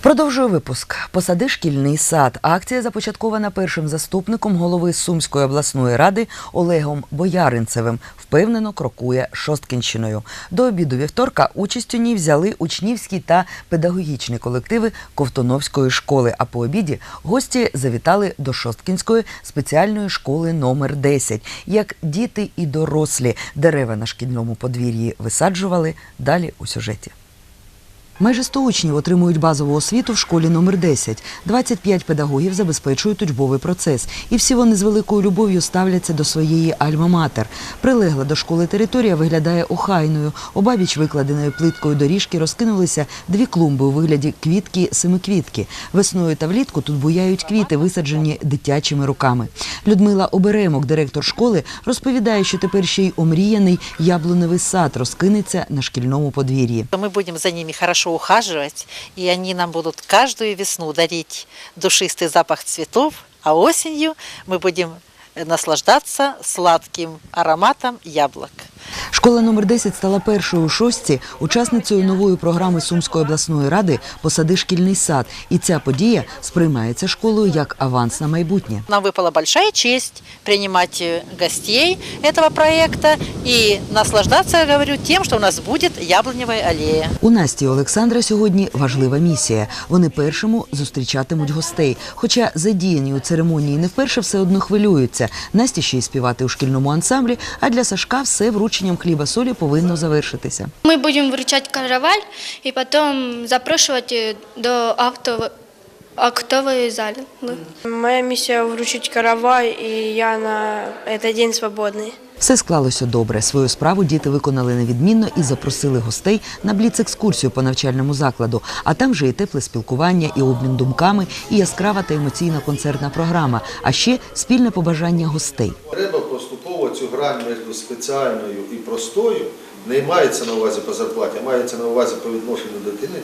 Продовжую випуск. Посади шкільний сад. Акція започаткована першим заступником голови Сумської обласної ради Олегом Бояринцевим. Впевнено крокує Шосткінщиною. До обіду вівторка участь у ній взяли учнівські та педагогічні колективи Ковтоновської школи. А по обіді гості завітали до Шосткінської спеціальної школи номер 10. Як діти і дорослі дерева на шкільному подвір'ї висаджували. Далі у сюжеті. Майже 100 учнів отримують базову освіту в школі номер 10. 25 педагогів забезпечують учбовий процес. І всі вони з великою любов'ю ставляться до своєї альма-матер. Прилегла до школи територія виглядає охайною. Обабіч викладеної плиткою доріжки розкинулися дві клумби у вигляді квітки семиквітки. Весною та влітку тут буяють квіти, висаджені дитячими руками. Людмила Оберемок, директор школи, розповідає, що тепер ще й омріяний яблуневий сад розкинеться на шкільному подвір'ї. Мы будем за ними хорошо ухаживать, и они нам будут каждую весну дарить душистый запах цветов, а осенью мы будем э, наслаждаться сладким ароматом яблок. Школа номер 10 стала першою у шостці учасницею нової програми Сумської обласної ради Посади шкільний сад. І ця подія сприймається школою як аванс на майбутнє. Нам выпала большая честь принимать э, гостей этого проекта и наслаждаться, я говорю, тем, что у нас будет яблоневая аллея. У Насті і Олександра сьогодні важлива місія. Вони першому зустрічатимуть гостей. Хоча задіяні у церемонії не вперше все одно хвилюються. Насті ще й співати у шкільному ансамблі, а для Сашка все врученням хліба солі повинно завершитися. Мы будем вручать караваль и потом запрошивать э, до актовой, актовой зали. Моя миссия вручить каравай, и я на этот день свободный. Все склалося добре. Свою справу діти виконали невідмінно і запросили гостей на бліц-екскурсію по навчальному закладу. А там же і тепле спілкування, і обмін думками, і яскрава та емоційна концертна програма, а ще спільне побажання гостей. Треба поступово цю грань між спеціальною і простою, не мається на увазі по зарплаті, а мається на увазі по відношенню дитини,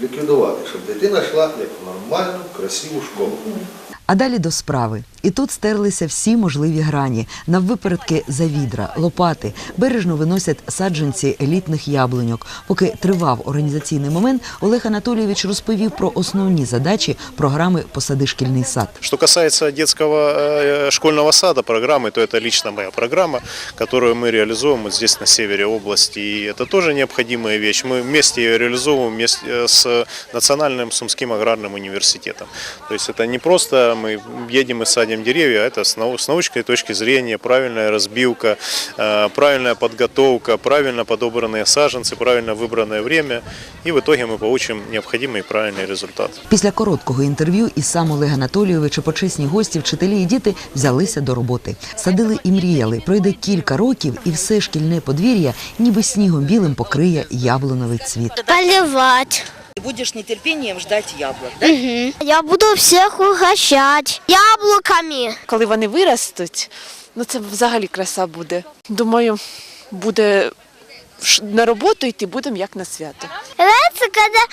ліквідувати, щоб дитина йшла як в нормальну, красиву школу. А далі до справи. І тут стерлися всі можливі грані. Наввипередки завідра, лопати, бережно виносять саджанці елітних яблуньок. Поки тривав організаційний момент, Олег Анатолійович розповів про основні задачі програми Посади шкільний сад. Что касается детского э, школьного сада программы, то это лично моя программа, которую мы реализуем вот здесь на севере области. И это тоже необходимая вещь. Мы вместе ее реализовываем вместе э, с Национальным Сумским аграрным университетом. То есть это не просто мы едем и садим деревья, а это с нау- с научной точки зрения правильная разбивка, э, правильная подготовка, правильно подобранные саженцы, правильно выбранное время. И в итоге мы получим необходимый и правильный результат. Після короткого інтерв'ю і сам Олег Анатолійович, і почесні гості, вчителі і діти взялися до роботи. Садили і мріяли. Пройде кілька років, і все шкільне подвір'я ніби снігом білим покриє яблуновий цвіт. Поливать. Будешь нетерпением ждать яблок, да? Я буду всех угощать яблоками. коли вони виростуть, ну це взагалі краса буде. Думаю, буде на роботу йти будемо як на свято. Нравится, когда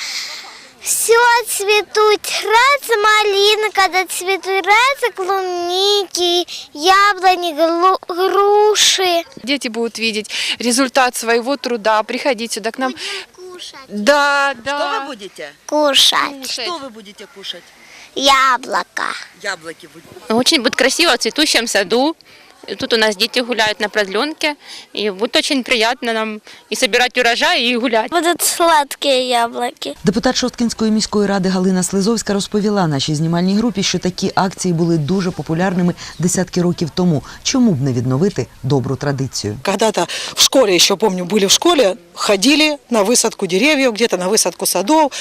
все цветут. Нравится малина, когда цветут. Нравится клубники, яблони, глу- груши. Дети будут видеть результат своего труда, приходить сюда к нам. Кушать. Да, да. Что вы будете? Кушать. Что вы будете кушать? Яблоко. Яблоки будете. Очень будет красиво в цветущем саду. И Тут у нас дети гуляют на продленке, и будет очень приятно нам и собирать урожай, и гулять. Будут сладкие яблоки. Депутат Шосткінської міської ради Галина Слизовська розповіла нашій знімальній групі, що такі акції були дуже популярними десятки років тому. Чому б не відновити добру традицію? Когда-то в школе, еще помню, были в школе, ходили на высадку деревьев, где-то на высадку садов.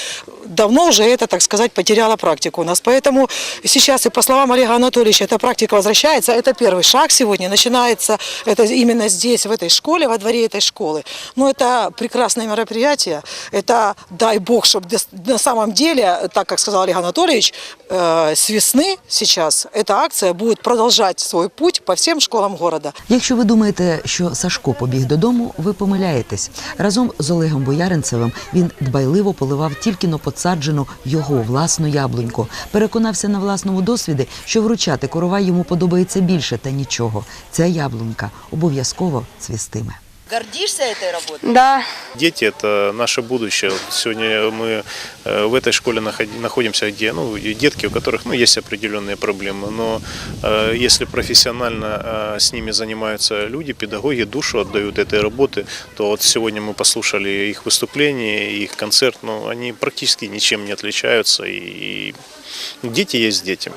Давно уже это, так сказать, потеряло практику у нас. Поэтому сейчас, и по словам Олега Анатольевича, эта практика возвращается. Это первый шаг сегодня. Начинается это именно здесь, в этой школе, во дворе этой школы. Но это прекрасное мероприятие. Это, дай бог, чтобы на самом деле, так как сказал Олег Анатольевич, э, с весны сейчас эта акция будет продолжать свой путь по всем школам города. Якщо ви думаєте, що Сашко побіг додому, ви помиляєтесь. Разом з Олегом Бояринцевим він дбайливо поливав тільки но посаджену його власну яблуньку. Переконався на власному досвіді, що вручати корова йому подобається більше, та нічого. Ця яблунька обов'язково цвістиме. Гордишься этой работой? Да. Дети – это наше будущее. Вот Сегодня мы э, в этой школе находи- находимся, где ну, и детки, у которых ну, есть определенные проблемы, но э, если профессионально э, с ними занимаются люди, педагоги, душу отдают этой работы, то вот сегодня мы послушали их выступление, их концерт, но они практически ничем не отличаются, и дети есть дети.